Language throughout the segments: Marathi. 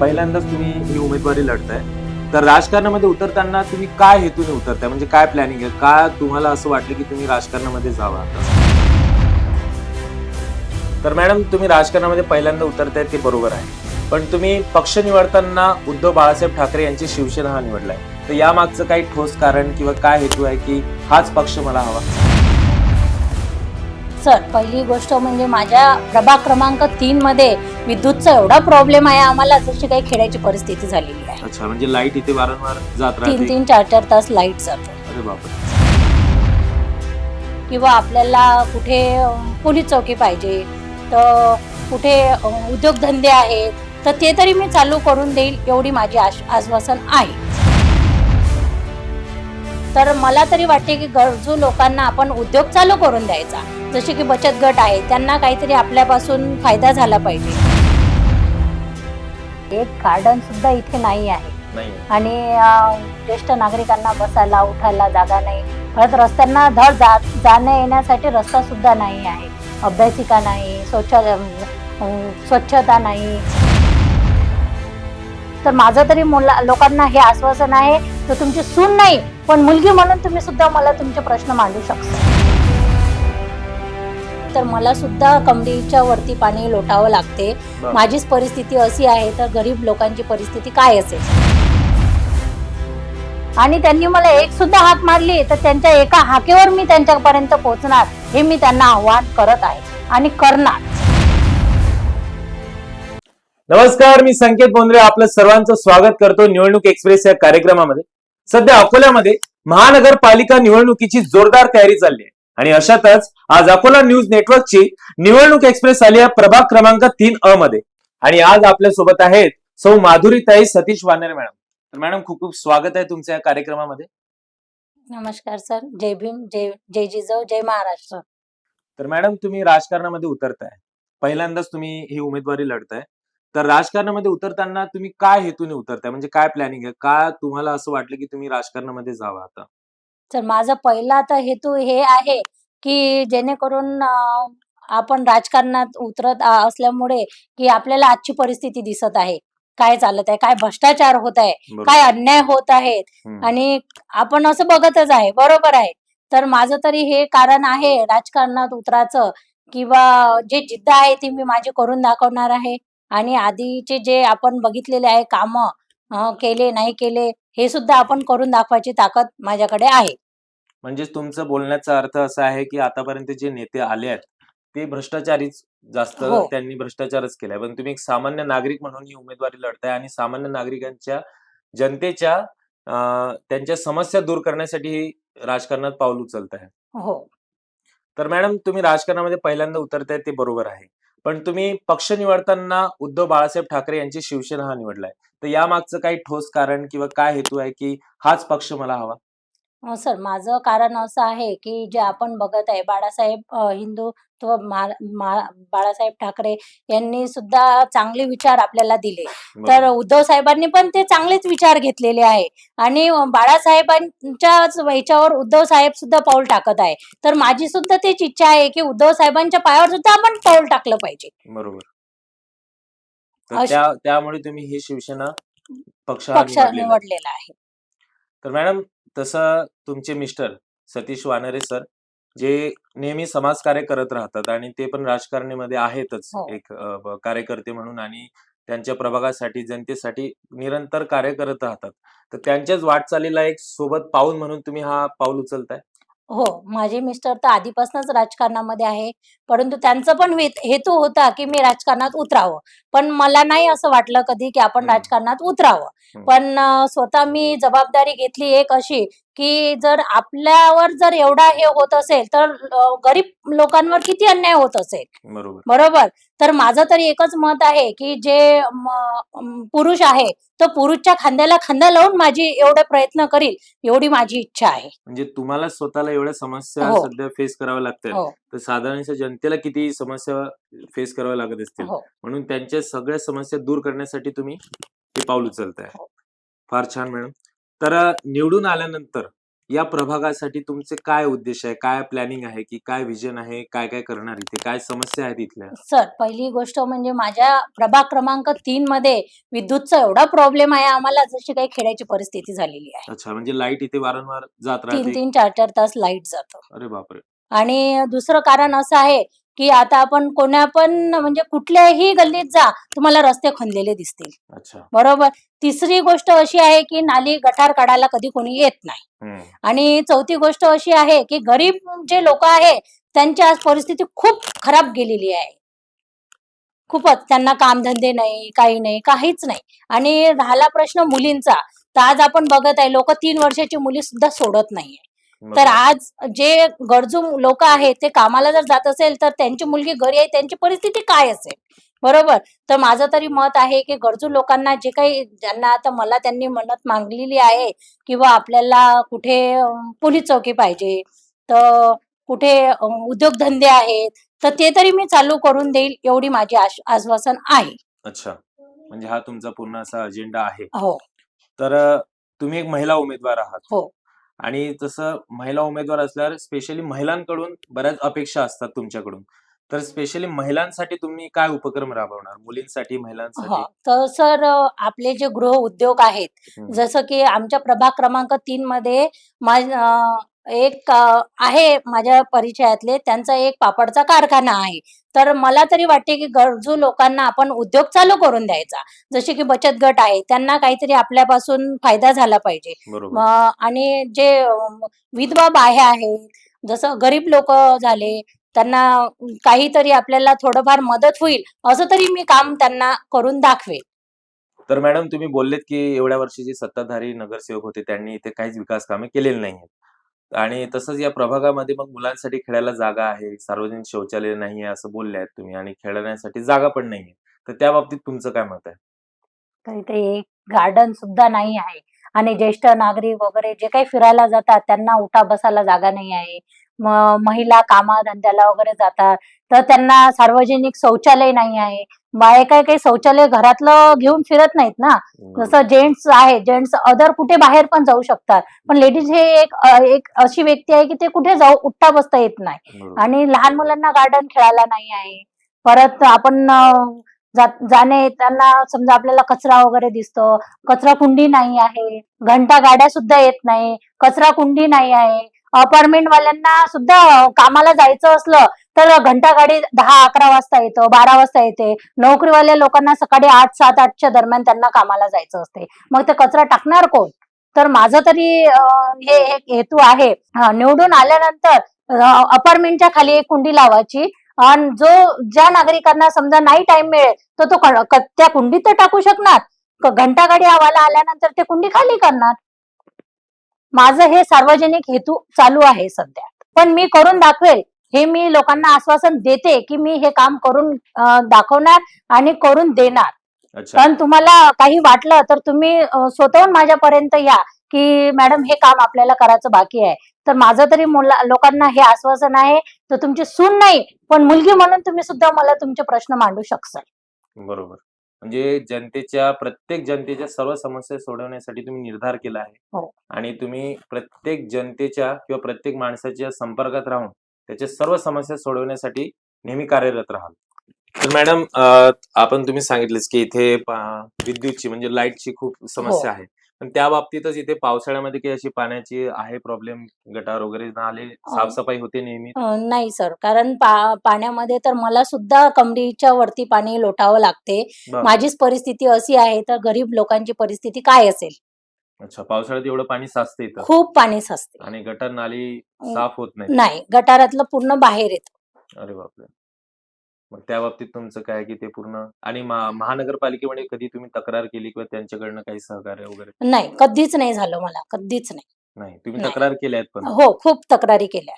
पहिल्यांदाच तुम्ही ही उमेदवारी लढताय. तर राजकारणामध्ये उतरताना तुम्ही काय हेतूने उतरताय? म्हणजे काय प्लॅनिंग आहे? का तुम्हाला असं वाटलं की तुम्ही राजकारणामध्ये जावा? तर मॅडम तुम्ही राजकारणामध्ये पहिल्यांदा उतरताय ते बरोबर आहे. पण तुम्ही पक्ष निवडताना उद्धव बाळासाहेब ठाकरे यांची शिवसेना हा निवडलाय. तर या मागचं काही ठोस कारण किंवा काय हेतू आहे की हाच पक्ष मला हवा? सर पहिली गोष्ट म्हणजे माझ्या प्रभाग क्रमांक तीन मध्ये विद्युतचा एवढा प्रॉब्लेम आहे आम्हाला जशी काही खेळायची परिस्थिती झालेली आहे अच्छा म्हणजे लाइट इथे वारंवार जात तीन राहते. तीन चार चार तास लाइट जातो. अरे बापरे. किंवा आपल्याला कुठे अं, पोलीस चौकी पाहिजे तर कुठे अं, उद्योगधंदे आहेत तर ते तरी मी चालू करून देईल एवढी माझी आश आश्वासन आहे. तर मला तरी वाटते की गरजू लोकांना आपण उद्योग चालू करून द्यायचा. जसे की बचत गट आहे त्यांना काहीतरी आपल्यापासून फायदा झाला पाहिजे. एक गार्डन सुद्धा इथे नाही आहे. नाही. आणि ज्येष्ठ नागरिकांना बसायला उठायला जागा नाही. परत रस्त्यांना धड जा जाण्या येण्यासाठी रस्ता सुद्धा नाही आहे. अभ्यासिका नाही स्वच्छ स्वच्छता नाही. तर माझं तरी मुला लोकांना हे आश्वासन आहे तर तुमची सून नाही पण मुलगी म्हणून तुम्ही सुद्धा मला तुमचे प्रश्न मांडू शकता. तर मला सुद्धा कमरेच्या वरती पाणी लोटावं लागते. माझीच परिस्थिती अशी आहे तर गरीब लोकांची परिस्थिती काय असेल? आणि त्यांनी मला एक सुद्धा हाक मारली तर त्यांच्या एका हाकेवर मी त्यांच्यापर्यंत पोहोचणार हे मी त्यांना आव्हान करत आहे आणि करणार. नमस्कार मी संकेत बोंद्रे आपलं सर्वांचं स्वागत करतो निवडणूक एक्सप्रेस या कार्यक्रमामध्ये. सध्या अकोल्यामध्ये महानगरपालिका निवडणुकीची जोरदार तयारी चालली आहे. आणि अशातच आज अकोला न्यूज नेटवर्कची निवडणूक एक्सप्रेस आली आहे प्रभाग क्रमांक तीन अ मध्ये. आणि आज आपल्यासोबत आहेत सौ माधुरीताई सतीश वानेर मॅडम. तर मॅडम खूप खूप स्वागत आहे तुमच्या या कार्यक्रमामध्ये. नमस्कार सर. जय भीम जय जय जिजाऊ जय महाराष्ट्र. तर मॅडम तुम्ही राजकारणामध्ये उतरताय. पहिल्यांदाच तुम्ही ही उमेदवारी लढताय. तर राजकारणामध्ये उतरताना तुम्ही काय हेतूने उतरताय? म्हणजे काय प्लॅनिंग आहे? का तुम्हाला असं वाटलं की तुम्ही राजकारणामध्ये जावं आता? तर माझा पहिला तर हेतू हे आहे की जेणेकरून आपण राजकारणात उतरत असल्यामुळे की आपल्याला आजची परिस्थिती दिसत आहे काय चालत आहे काय भ्रष्टाचार होत आहे. काय अन्याय होत आहेत. आणि आपण असं बघतच आहे बरोबर आहे तर माझं तरी हे कारण आहे राजकारणात उतराचं किंवा जे जिद्द आहे ती मी माझी करून दाखवणार आहे आणि आधीचे जे आपण बघितलेले आहे काम केले नाही केले हे सुद्धा आपण करून दाखवायची ताकद माझ्याकडे आहे. म्हणजे तुमचं बोलण्याचा अर्थ असा आहे की आतापर्यंत जे नेते आले आहेत ते भ्रष्टाचारीच जास्त हो. त्यांनी भ्ष्टाचारच केलाय. पण तुम्ही एक सामान्य नागरिक म्हणून ही उमेदवारी लढताय आणि सामान्य नागरिकांच्या जनतेच्या अं, त्यांच्या समस्या दूर करण्यासाठी ही राजकारणात पाऊल उचलताय. हो. तर मॅडम तुम्ही राजकारणामध्ये पहिल्यांदा उतरताय ते बरोबर आहे. पण तुम्ही पक्ष निवडताना उद्धव बाळासाहेब ठाकरे यांची शिवसेना हा निवडलाय. तर या मागचं काही ठोस कारण किंवा काय हेतू आहे की हाच पक्ष मला हवा? सर माझं कारण असं आहे की जे आपण बघत आहे बाळासाहेब अ, हिंदुत्व बाळासाहेब ठाकरे यांनी सुद्धा चांगले विचार आपल्याला दिले. तर बरोबर. उद्धव साहेबांनी पण ते चांगलेच विचार घेतलेले आहे. आणि बाळासाहेबांच्या ह्याच्यावर उद्धव साहेब सुद्धा पाऊल टाकत आहे. तर माझी सुद्धा तीच इच्छा आहे की उद्धव साहेबांच्या पायावर सुद्धा आपण पाऊल टाकलं पाहिजे. बरोबर. तर अश- त्या त्यामुळे तुम्ही ही शिवसेना पक्ष हा पक्ष निवडलेला आहे. निवडलेला आहे. तर मॅडम तसं तुमचे मिस्टर सतीश वानरे सर जे नेहमी समाजकार्य करत राहतात आणि ते पण राजकारणीमध्ये आहेतच हो. एक अ, कार्यकर्ते म्हणून आणि त्यांच्या प्रभागासाठी जनतेसाठी निरंतर कार्य करत राहतात तर त्यांच्याच वाटचालीला एक सोबत पाऊल म्हणून तुम्ही हा पाऊल उचलताय हो माझे मिस्टर तर आधीपासूनच राजकारणामध्ये आहे परंतु त्यांचं पण हेत- हेतू होता की मी राजकारणात उतरावं पण मला नाही असं वाटलं कधी की आपण हम्म. राजकारणात उतरावं. पण स्वतः मी जबाबदारी घेतली एक अशी की जर आपल्यावर जर एवढा हे होत असेल तर गरीब लोकांवर किती अन्याय होत असेल? बरोबर. तर माझं तरी एकच मत आहे की जे पुरुष आहे तो पुरुषच्या खांद्याला खांदा लावून माझी एवढे प्रयत्न करील एवढी माझी इच्छा आहे. म्हणजे तुम्हाला स्वतःला एवढ्या समस्या हो. सध्या फेस कराव्या लागतात. हो. तर साधारणतः जनतेला किती समस्या फेस कराव्या लागत असतील? हो. म्हणून त्यांच्या सगळ्या समस्या दूर करण्यासाठी तुम्ही हे पाऊल उचलताय. हो. फार छान मॅडम. तर निवडून आल्यानंतर या प्रभागासाठी तुमचे काय उद्देश आहे? काय प्लॅनिंग आहे की काय विजन आहे? काय काय करणार इथे? काय समस्या आहेत इथल्या? सर पहिली गोष्ट म्हणजे माझ्या प्रभाग क्रमांक तीन मध्ये विद्युतचा एवढा प्रॉब्लेम आहे आम्हाला जशी काही खेड्याची परिस्थिती झालेली आहे. अच्छा म्हणजे लाइट इथे वारंवार जात तीन राहते. तीन चार चार तास लाइट जातं. अरे बापरे! आणि दुसरं कारण असं आहे की आता आपण कोण्या पण म्हणजे कुठल्याही गल्लीत जा तुम्हाला रस्ते खणलेले दिसतील. अच्छा. बरोबर? तिसरी गोष्ट अशी आहे की नाली गटार काढायला कधी कोणी येत नाही. आणि चौथी गोष्ट अशी आहे की गरीब जे लोक आहे त्यांची आज परिस्थिती खूप खराब गेलेली आहे. खूपच. त्यांना कामधंदे नाही काही नाही काहीच नाही. आणि राहिला प्रश्न मुलींचा. तर आज आपण बघत आहे लोक तीन वर्षाची मुली सुद्धा सोडत नाहीये. तर. आज जे गरजू लोक आहेत ते कामाला जर जात असेल तर त्यांची मुलगी घरी आहे त्यांची परिस्थिती काय असेल? बरोबर? तर माझं तरी मत आहे की गरजू लोकांना जे काही ज्यांना आता मला त्यांनी मदत मागलेली आहे किंवा आपल्याला कुठे पोलीस चौकी पाहिजे तर कुठे उद्योगधंदे आहेत तर ते तरी मी चालू करून देईल एवढी माझी आश- आश्वासन आहे. अच्छा. म्हणजे हा तुमचा पूर्ण असा अजेंडा आहे. हो. तर तुम्ही एक महिला उमेदवार आहात. हो. आणि तसं महिला उमेदवार असल्यावर स्पेशली महिलांकडून बऱ्याच अपेक्षा असतात तुमच्याकडून. तर स्पेशली महिलांसाठी तुम्ही काय उपक्रम राबवणार? मुलींसाठी हो महिलांसाठी तर सर आपले जे गृह उद्योग आहेत. जसं की आमच्या प्रभाग क्रमांक तीन मध्ये एक आहे माझ्या परिचयातले. त्यांचा एक पापडचा कारखाना आहे. तर मला तरी वाटते की गरजू लोकांना आपण उद्योग चालू करून द्यायचा. जसे की बचत गट आहे त्यांना काहीतरी आपल्यापासून फायदा झाला पाहिजे. आणि जे विधवा बाह्या आहेत जसं गरीब लोक झाले त्यांना काहीतरी आपल्याला थोडंफार मदत होईल असं तरी मी काम त्यांना करून दाखवेल. तर मॅडम तुम्ही बोललेत की एवढ्या वर्षी जे सत्ताधारी नगरसेवक होते त्यांनी इथे काहीच विकास कामे केलेली नाहीत आणि तसंच या प्रभागामध्ये मग मुलांसाठी खेळायला जागा आहे. सार्वजनिक शौचालय नाही आहे असं बोलले आहेत तुम्ही आणि खेळण्यासाठी जागा पण नाहीये. तर त्या बाबतीत तुमचं काय मत आहे? तर इथे एक गार्डन सुद्धा नाही आहे. आणि ज्येष्ठ नागरिक वगैरे जे काही फिरायला जातात त्यांना उठा बसायला जागा नाही आहे. महिला कामाधंद्याला वगैरे जातात. तर त्यांना सार्वजनिक शौचालय नाही आहे. बाय काय काही शौचालय घरातलं घेऊन फिरत नाहीत ना. जसं जेंट्स आहे जेंट्स अदर कुठे बाहेर पण जाऊ शकतात. पण लेडीज हे एक एक अशी व्यक्ती आहे की ते कुठे जाऊ उठता बसता येत नाही. आणि लहान मुलांना गार्डन खेळायला नाही आहे. परत आपण जाणे येताना समजा आपल्याला कचरा वगैरे दिसतो. कचरा कुंडी नाही आहे. घंटा गाड्या सुद्धा येत नाही. कचरा कुंडी नाही आहे. अपार्टमेंट वाल्यांना सुद्धा कामाला जायचं असलं तर घंटा गाडी दहा अकरा वाजता येतं बारा वाजता येते. नोकरीवाल्या लोकांना सकाळी आठ सात आठच्या दरम्यान त्यांना कामाला जायचं असते. मग ते कचरा टाकणार कोण? तर माझं तरी हे एक हेतू आहे. निवडून आल्यानंतर अपार्टमेंटच्या खाली एक कुंडी लावायची. आणि जो ज्या नागरिकांना समजा नाही टाइम मिळेल तर तो त्या कुंडीत तर टाकू शकणार. घंटागाडी घंटा गाडी आवाला आल्यानंतर ते कुंडी खाली करणार. माझं हे सार्वजनिक हेतू चालू आहे सध्या. पण मी करून दाखवेल हे मी लोकांना आश्वासन देते की मी हे काम करून दाखवणार आणि करून देणार. पण तुम्हाला काही वाटलं तर तुम्ही स्वतःहून माझ्यापर्यंत या की मॅडम हे काम आपल्याला करायचं बाकी आहे. तर माझं तरी मुला लोकांना हे आश्वासन आहे तर तुमची सून नाही पण मुलगी म्हणून तुम्ही सुद्धा मला तुमचे प्रश्न मांडू शकसाल. बरोबर. म्हणजे जनतेच्या प्रत्येक जनतेच्या सर्व समस्या सोडवण्यासाठी तुम्ही निर्धार केला आहे. हो. आणि तुम्ही प्रत्येक जनतेच्या किंवा प्रत्येक माणसाच्या संपर्कात राहून त्याच्या सर्व समस्या सोडवण्यासाठी नेहमी कार्यरत राहाल. तर मॅडम आपण तुम्ही सांगितलेच की इथे पा- विद्युतची म्हणजे लाईटची खूप समस्या आहे. पण त्या बाबतीतच इथे पावसाळ्यामध्ये काही अशी पाण्याची आहे प्रॉब्लेम गटार वगैरे नाले साफसफाई होते नेहमी? नाही सर कारण पा- पाण्यामध्ये तर मला सुद्धा कमडीच्या वरती पाणी लोटावं लागते. माझीच परिस्थिती अशी आहे तर गरीब लोकांची परिस्थिती काय असेल? अच्छा पावसाळ्यात एवढं पाणी साचतं इथं? खूप पाणी साचते आणि गटार नाली साफ होत नाही नाही गटारातलं पूर्ण बाहेर येत. अरे बापरे! मग त्या बाबतीत तुमचं काय की ते पूर्ण आणि महा- महानगरपालिकेमध्ये कधी तुम्ही तक्रार केली किंवा त्यांच्याकडनं काही सहकार्य वगैरे? नाही कधीच नाही झालं मला कधीच नाही. नाही तुम्ही नाही. तक्रार केल्यात पण. हो खूप तक्रारी केल्या.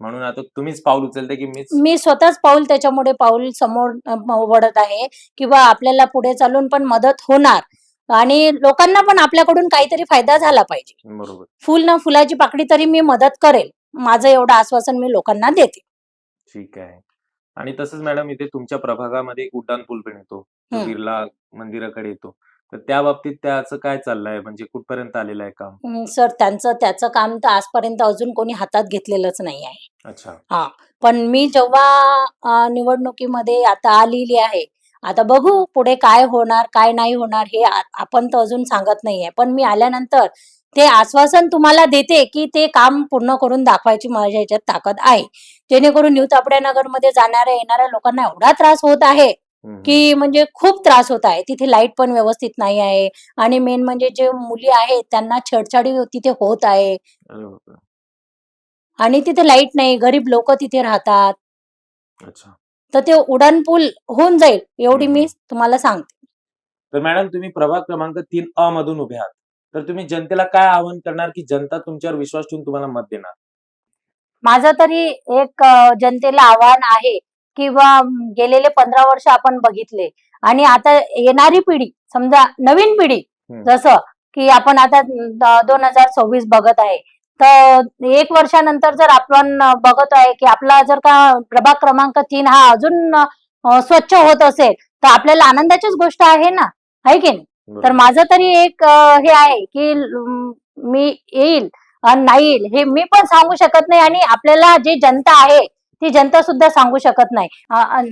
म्हणून आता तुम्हीच पाऊल उचलते की मीच? मी स्वतःच पाऊल त्याच्यामुळे पाऊल समोर अ, म- वळत आहे किंवा आपल्याला पुढे चालून पण मदत होणार. आणि लोकांना पण आपल्याकडून काहीतरी फायदा झाला पाहिजे. बरोबर. फुल ना फुलाची पाकडी तरी मी मदत करेल. माझं एवढं आश्वासन मी लोकांना देते. ठीक आहे. आणि तसंच मॅडम इथे तुमच्या प्रभागामध्ये एक उड्डाण पूल पण येतो. जो हम्म. बिर्ला मंदिराकडे येतो. तर त्या बाबतीत त्याचं काय चाललंय? म्हणजे कुठपर्यंत आलेलं आहे काम? सर त्यांचं त्याचं काम तर आजपर्यंत अजून कोणी हातात घेतलेलंच नाही आहे. अच्छा. पण मी जेव्हा अ, निवडणुकीमध्ये आता आलेली आहे आता बघू पुढे काय होणार काय नाही होणार हे आपण तर अजून सांगत नाहीये. पण मी आल्यानंतर ते आश्वासन तुम्हाला देते की ते काम पूर्ण करून दाखवायची माझ्या ह्याच्यात ताकद आहे. जेणेकरून न्यू तापड्या नगरमध्ये जाणाऱ्या येणाऱ्या लोकांना एवढा त्रास होत आहे. की म्हणजे खूप त्रास होत आहे. तिथे लाइट पण व्यवस्थित नाही आहे. आणि मेन म्हणजे जे मुली आहेत त्यांना छेडछाडी तिथे होत आहे. आणि तिथे लाइट नाही गरीब लोक तिथे राहतात. अच्छा. तर ते उडान पूल होऊन जाईल एवढी मी. तुम्हाला सांगते तर मॅडम तुम्ही प्रभाग क्रमांक तीन अ मधून उभे आहात तर तुम्ही जनतेला काय आवाहन करणार की जनता तुमच्यावर विश्वास ठेवून तुम्हाला मत देणार माझं तरी एक जनतेला आव्हान आहे किंवा गेलेले पंधरा वर्ष आपण बघितले आणि आता येणारी पिढी समजा नवीन पिढी. जसं की आपण आता दोन हजार सव्वीस बघत आहे तर एक वर्षानंतर जर आपण बघत आहे की आपला जर का प्रभाग क्रमांक तीन हा अजून स्वच्छ होत असेल तर आपल्याला आनंदाचीच गोष्ट आहे ना? आहे की नाही? तर. माझं तरी एक हे आहे की मी येईल नाही येईल हे मी पण सांगू शकत नाही आणि आपल्याला जी जनता आहे ती जनता सुद्धा सांगू शकत नाही.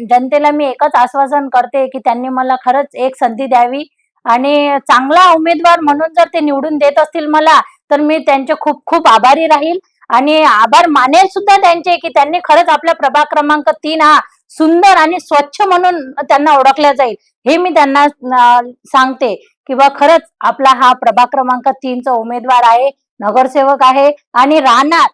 जनतेला मी एकच आश्वासन करते की त्यांनी मला खरंच एक संधी द्यावी आणि चांगला उमेदवार म्हणून जर ते निवडून देत असतील मला तर मी त्यांचे खूप खूप आभारी राहील. आणि आभार मानेल सुद्धा त्यांचे की त्यांनी खरंच आपला प्रभाग क्रमांक तीन हा सुंदर आणि स्वच्छ म्हणून त्यांना ओळखल्या जाईल. हे मी त्यांना सांगते किंवा खरंच आपला हा प्रभाग क्रमांक तीनचा उमेदवार आहे नगरसेवक आहे आणि राहणार.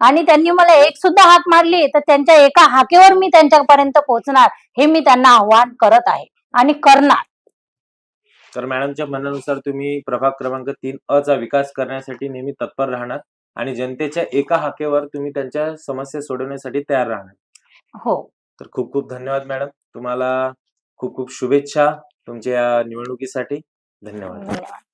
आणि त्यांनी मला एक सुद्धा हाक मारली तर त्यांच्या एका हाकेवर मी त्यांच्यापर्यंत पोहोचणार हे मी त्यांना आव्हान करत आहे आणि करणार. तर मॅडमच्या म्हणण्यानुसार तुम्ही प्रभाग क्रमांक तीन अ चा विकास करण्यासाठी नेहमी तत्पर राहणार आणि जनतेच्या एका हाकेवर तुम्ही त्यांच्या समस्या सोडवण्यासाठी तयार राहणार. हो. तर खूप खूप धन्यवाद मॅडम. तुम्हाला खूप खूप शुभेच्छा तुमच्या या निवडणुकीसाठी. धन्यवाद. धन्यवाद.